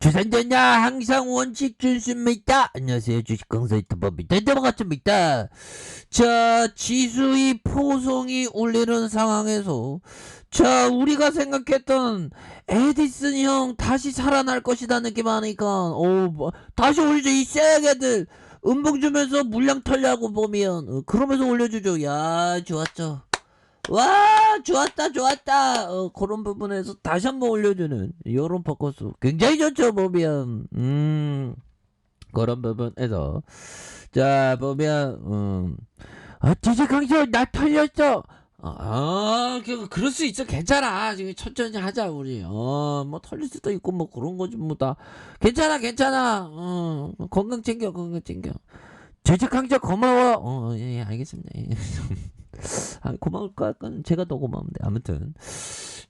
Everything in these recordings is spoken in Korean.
주산전자 항상 원칙 준수입니다. 안녕하세요. 주식 강사이터법입니다. 넘어갔습니다. 자, 지수의 포송이 울리는 상황에서 자, 우리가 생각했던 에디슨 형 다시 살아날 것이다 느낌 하니까 어, 뭐, 다시 올리죠. 이 쎄게들 음봉 주면서 물량 털려고 보면 어, 그러면서 올려주죠. 야, 좋았죠. 와 좋았다 좋았다 어, 그런 부분에서 다시 한번 올려주는 요런 포커스 굉장히 좋죠 보면 음 그런 부분에서 자 보면 음 아, DJ 강철 나 털렸어 아, 그, 그럴 수 있어. 괜찮아. 지금 천천히 하자, 우리. 어, 뭐, 털릴 수도 있고, 뭐, 그런 거지, 뭐, 다. 괜찮아, 괜찮아. 어, 건강 챙겨, 건강 챙겨. 강철 고마워. 어, 예, 예, 알겠습니다. 예. 아, 고마울 것 같건 제가 더 고마운데. 아무튼.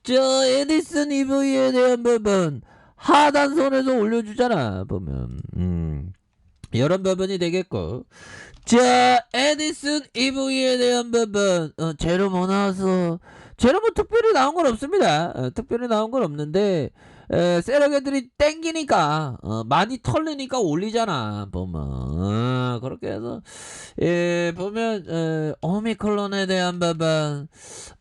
저 에디슨 EV에 대한 부분 하단선에서 올려주잖아 보면. 음. 이런 부분이 되겠고. 자 에디슨 EV에 대한 부분 어, 제로 뭐 나와서 제로 뭐 특별히 나온 건 없습니다. 어, 특별히 나온 건 없는데 에, 세력애들이 땡기니까 어, 많이 털리니까 올리잖아 보면. 어, 그렇게 해서 예 보면 에, 오미클론에 대한 부분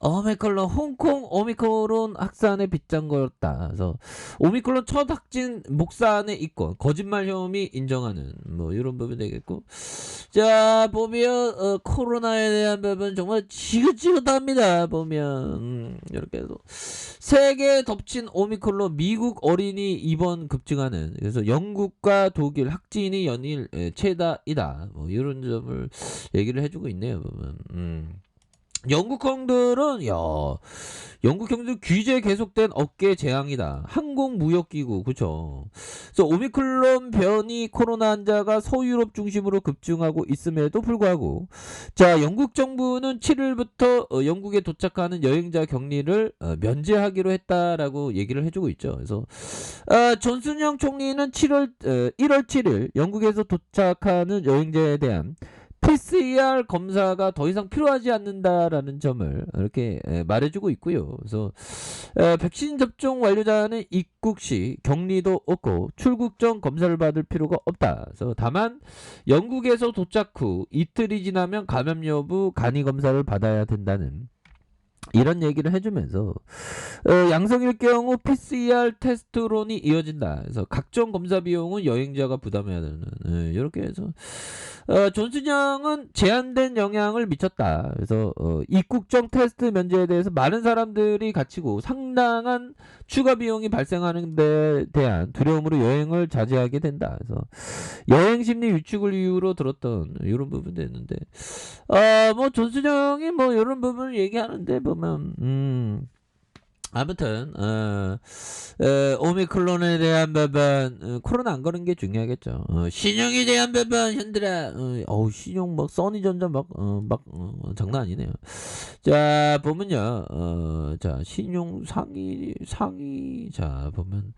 오미클론 홍콩 오미크론 확산의 빗장 걸었다. 그래서 오미클론 첫 확진 목산에 있고 거짓말 혐의 인정하는 뭐 이런 부분이 되겠고. 자 보면 어, 코로나에 대한 부분 정말 지긋지긋합니다 보면. 음, 이렇게 해서. 세계 덮친 오미크론 미국 어린이 입원 급증하는 그래서 영국과 독일 확진이 연일 에, 최다이다 뭐 이런 점을 얘기를 해주고 있네요 보면 음. 영국 형들은 야 영국 형들 규제 계속된 업계 재앙이다. 항공 무역 기구 그쵸? 그래서 오미클론 변이 코로나 환자가 서유럽 중심으로 급증하고 있음에도 불구하고 자 영국 정부는 7일부터 어, 영국에 도착하는 여행자 격리를 어, 면제하기로 했다라고 얘기를 해주고 있죠. 그래서 어, 존슨영 총리는 7월 어, 1월 7일 영국에서 도착하는 여행자에 대한 PCR 검사가 더 이상 필요하지 않는다라는 점을 이렇게 에, 말해주고 있고요. 그래서 에, 백신 접종 완료자는 입국 시 격리도 없고 출국 전 검사를 받을 필요가 없다. 그래서 다만 영국에서 도착 후 이틀이 지나면 감염 여부 간이 검사를 받아야 된다는 이런 얘기를 해주면서 어, 양성일 경우 PCR 테스트론이 이어진다. 그래서 각종 검사 비용은 여행자가 부담해야 되는 예, 이렇게 해서 어, 존슨양은 제한된 영향을 미쳤다. 그래서 어, 입국정 테스트 면제에 대해서 많은 사람들이 갇히고 상당한 추가 비용이 발생하는 데 대한 두려움으로 여행을 자제하게 된다. 그래서 여행 심리 위축을 이유로 들었던 이런 부분도 있는데 어 뭐 존슨양이 뭐 이런 부분을 얘기하는데 보면 음 아무튼 어, 어, 오미클론에 대한 부분 어, 코로나 안 거는 게 중요하겠죠. 어, 신용에 대한 부분 현들아 어, 어우 신용 막 써니 전자 막막 어, 막, 어, 장난 아니네요. 자 보면요. 어, 자 신용 상위 상위 자 보면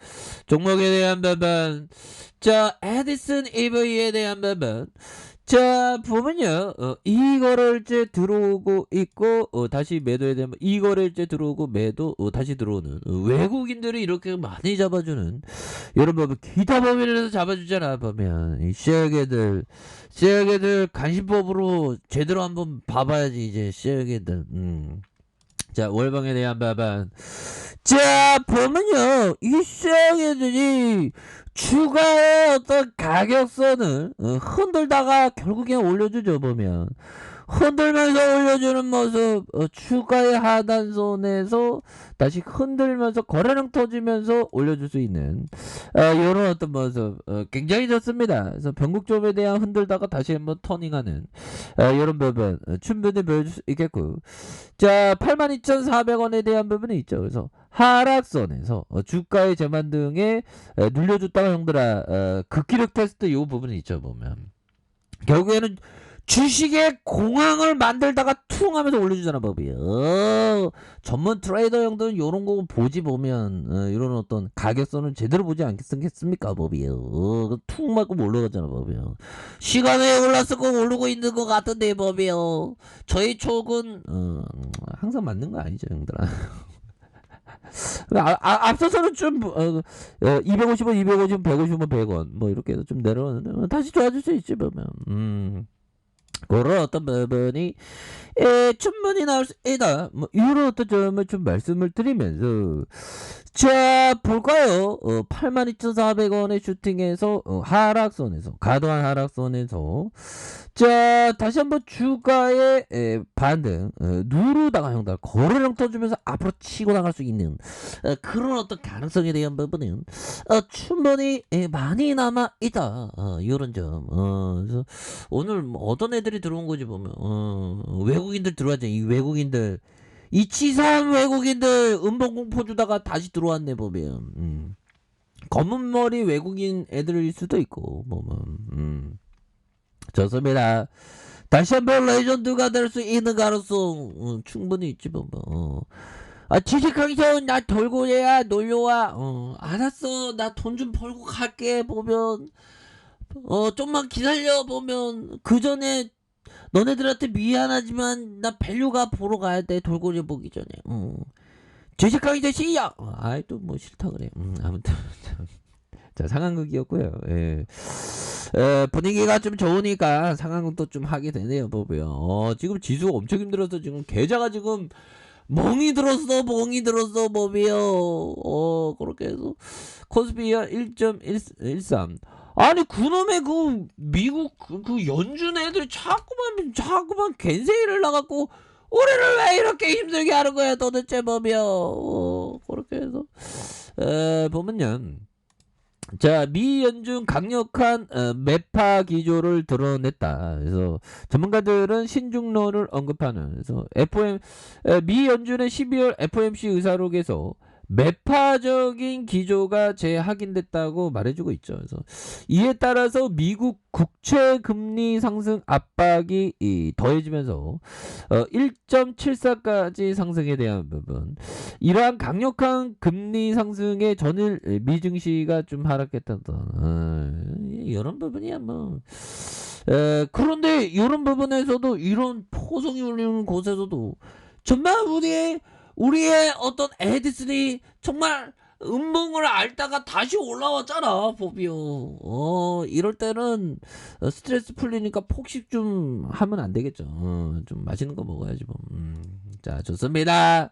종목에 대한 부분 자 에디슨 EV에 대한 부분 자 보면요. 어, 이거래일제 들어오고 있고 어, 다시 매도에 대한 이거래일제 들어오고 매도 어, 다시 들어오는 어, 외국인들이 이렇게 많이 잡아주는 여러분 보면 기타 범위에서 잡아주잖아 보면. 이 씨알개들 씨알개들 간신법으로 제대로 한번 봐봐야지 이제 씨알개들. 음. 자 월방에 대한 바반. 자 보면요. 이 씨알개들이 추가의 어떤 가격선을 어, 흔들다가 결국엔 올려주죠 보면 흔들면서 올려주는 모습 어, 추가의 하단선에서 다시 흔들면서 거래량 터지면서 올려줄 수 있는 이런 어떤 모습 어, 굉장히 좋습니다. 그래서 변국점에 대한 흔들다가 다시 한번 터닝하는 이런 부분 어, 충분히 보여줄 수 있겠고. 자 82,400원에 대한 부분이 있죠. 그래서 하락선에서 어, 주가의 재만 등에 에, 눌려줬다가 형들아 어, 극기력 테스트 이 부분이 있죠 보면. 결국에는 주식의 공황을 만들다가 퉁 하면서 올려주잖아 법이 어, 전문 트레이더 형들은 요런 거 보지 보면 어, 이런 어떤 가격선을 제대로 보지 않겠습니까 법이 어, 퉁 맞고 올라가잖아 법이 시간에 올랐을 거 오르고 있는 것 같은데 법이 저희 촉은 어, 항상 맞는 거 아니죠 형들아. 아, 아, 앞서서는 좀 어, 어, 250원, 250원, 150원, 100원 뭐 이렇게 해서 좀 내려오는데 어, 다시 좋아질 수 있지 보면. 음. 그런 어떤 부분이 에, 충분히 나올 수 있다. 뭐 이런 어떤 점을 좀 말씀을 드리면서 자 볼까요? 어, 82,400원의 슈팅에서 어, 하락선에서 과도한 하락선에서 자 다시 한번 주가의 에, 반등 어, 누르다가 형들 거래량 터주면서 앞으로 치고 나갈 수 있는 어, 그런 어떤 가능성에 대한 부분은 어, 충분히 에, 많이 남아 있다. 어, 이런 점. 어, 그래서 오늘 뭐 어떤 애들 이 들어온 거지 보면 어, 외국인들 들어왔죠. 이 외국인들 이 치사한 외국인들 음봉 공포 주다가 다시 들어왔네 보면 음. 검은 머리 외국인 애들일 수도 있고 보면 음. 좋습니다. 다시 한번 레전드가 될 수 있는 가능성 어, 충분히 있지 보면 어. 아 지식강선 나 돌고래야 놀려와 어 알았어 나 돈 좀 벌고 갈게 보면 어 좀만 기다려 보면 그 전에 너네들한테 미안하지만 나 밸류가 보러 가야 돼. 돌고래 보기 전에. 어. 지식강선 시작 어, 아이 또 뭐 싫다 그래. 음, 아무튼. 자 상황극이었고요. 예. 에, 분위기가 좀 좋으니까 상황극도 좀 하게 되네요 보면 어, 지금 지수가 엄청 힘들어서 지금 계좌가 지금 멍이 들었어 멍이 들었어 보면 어 그렇게 해서 코스피가 1.13 아니 그놈의 그 미국 그, 그 연준 애들 자꾸만 자꾸만 겐세이를 나갖고 우리를 왜 이렇게 힘들게 하는 거야 도대체 보면. 어, 그렇게 해서. 에, 보면요. 자, 미 연준 강력한 어, 매파 기조를 드러냈다. 그래서 전문가들은 신중론을 언급하는. 그래서 FOM 에, 미 연준의 12월 FOMC 의사록에서 매파적인 기조가 재확인됐다고 말해주고 있죠. 그래서 이에 따라서 미국 국채 금리 상승 압박이 이, 더해지면서 어, 1.74까지 상승에 대한 부분 이러한 강력한 금리 상승에 전일 미증시가 좀 하락했던 어, 이런 부분이야 뭐 에, 그런데 이런 부분에서도 이런 포성이 울리는 곳에서도 정말 우리의 우리의 어떤 애들이 정말 음봉을 앓다가 다시 올라왔잖아 보비오. 어 이럴 때는 어, 스트레스 풀리니까 폭식 좀 하면 안 되겠죠. 어, 좀 맛있는 거 먹어야지 뭐. 음, 자 좋습니다.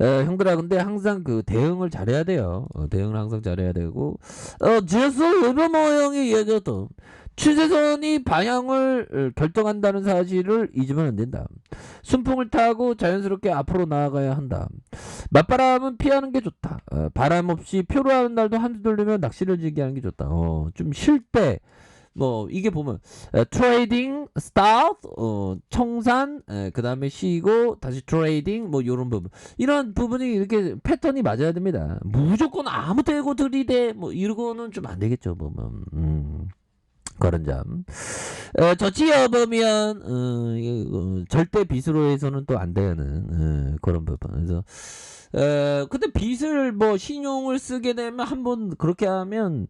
어, 형들아 근데 항상 그 대응을 잘해야 돼요. 어, 대응을 항상 잘해야 되고. 어 제스 웨버머 형이 얘기했던 추세선이 방향을 어, 결정한다는 사실을 잊으면 안 된다. 순풍을 타고 자연스럽게 앞으로 나아가야 한다. 맞바람은 피하는 게 좋다. 어, 바람 없이 표로하는 날도 한두 돌리면 낚시를 즐기하는 게 좋다. 어, 좀 쉴 때, 뭐, 이게 보면, 에, 트레이딩, 스타트, 어, 청산, 그 다음에 쉬고, 다시 트레이딩, 뭐, 요런 부분. 이런 부분이 이렇게 패턴이 맞아야 됩니다. 무조건 아무 때고 들이대, 뭐, 이러고는 좀 안 되겠죠, 보면. 음. 그런 점. 어, 저치어 보면 어, 어, 절대 빚으로 해서는 또 안 되는 어, 그런 부분. 그래서 어, 근데 빚을 뭐 신용을 쓰게 되면 한 번 그렇게 하면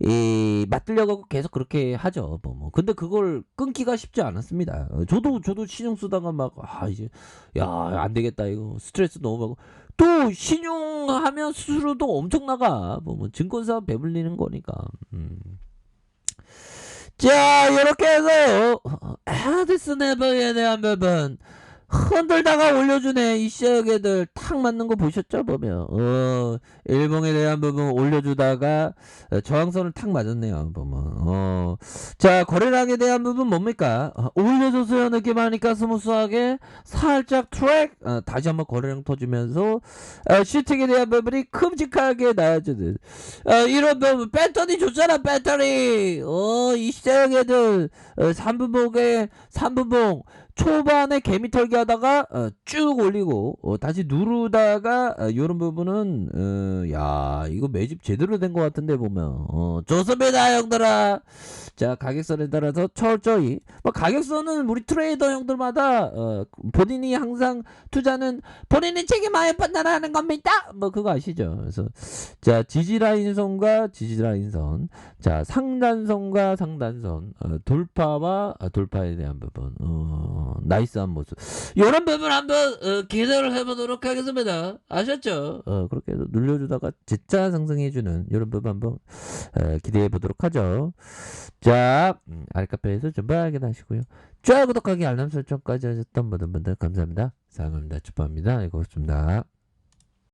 이 맞들려고 계속 그렇게 하죠. 뭐, 뭐. 근데 그걸 끊기가 쉽지 않았습니다. 어, 저도 저도 신용 쓰다가 막 아 이제 야 안 되겠다 이거 스트레스 너무 받고 또 신용하면 수수료도 엄청 나가. 뭐, 뭐 증권사 배불리는 거니까. 음. 자, 이렇게 해서 하드스 네버에 대한 부분 흔들다가 올려주네. 이 시역애들 탁 맞는 거 보셨죠? 보면. 어 일봉에 대한 부분 올려주다가 어, 저항선을 탁 맞았네요 보면. 어자 거래량에 대한 부분 뭡니까? 어, 올려줘서요 느낌 하니까 스무스하게. 살짝 트랙. 어, 다시 한번 거래량 터지면서 어, 슈팅에 대한 부분이 큼직하게 나아지는 어, 이런 부분 배터리 좋잖아 배터리. 어이 시역애들. 어, 3분봉에 3분봉 초반에 개미 털기 하다가 어, 쭉 올리고 어, 다시 누르다가 어, 이런 부분은 어, 야 이거 매집 제대로 된 것 같은데 보면. 어, 좋습니다 형들아. 자 가격선에 따라서 철저히. 뭐 가격선은 우리 트레이더 형들마다 어, 본인이 항상 투자는 본인이 책임하여 판단하는 겁니다. 뭐 그거 아시죠? 그래서 자 지지라인선과 지지라인선. 자 상단선과 상단선. 어, 돌파와 어, 돌파에 대한 부분. 어, 어, 나이스한 모습. 이런 부분 한번 어, 기대를 해보도록 하겠습니다. 아셨죠? 어, 그렇게 해서 눌려주다가 진짜 상승해주는 이런 부분 한번 어, 기대해 보도록 하죠. 자, 음, 아래카페에서 좀 확인하시고요. 좋아요, 구독하기, 알람 설정까지 하셨던 모든 분들 감사합니다. 사랑합니다. 축복합니다. 이거 없습니다.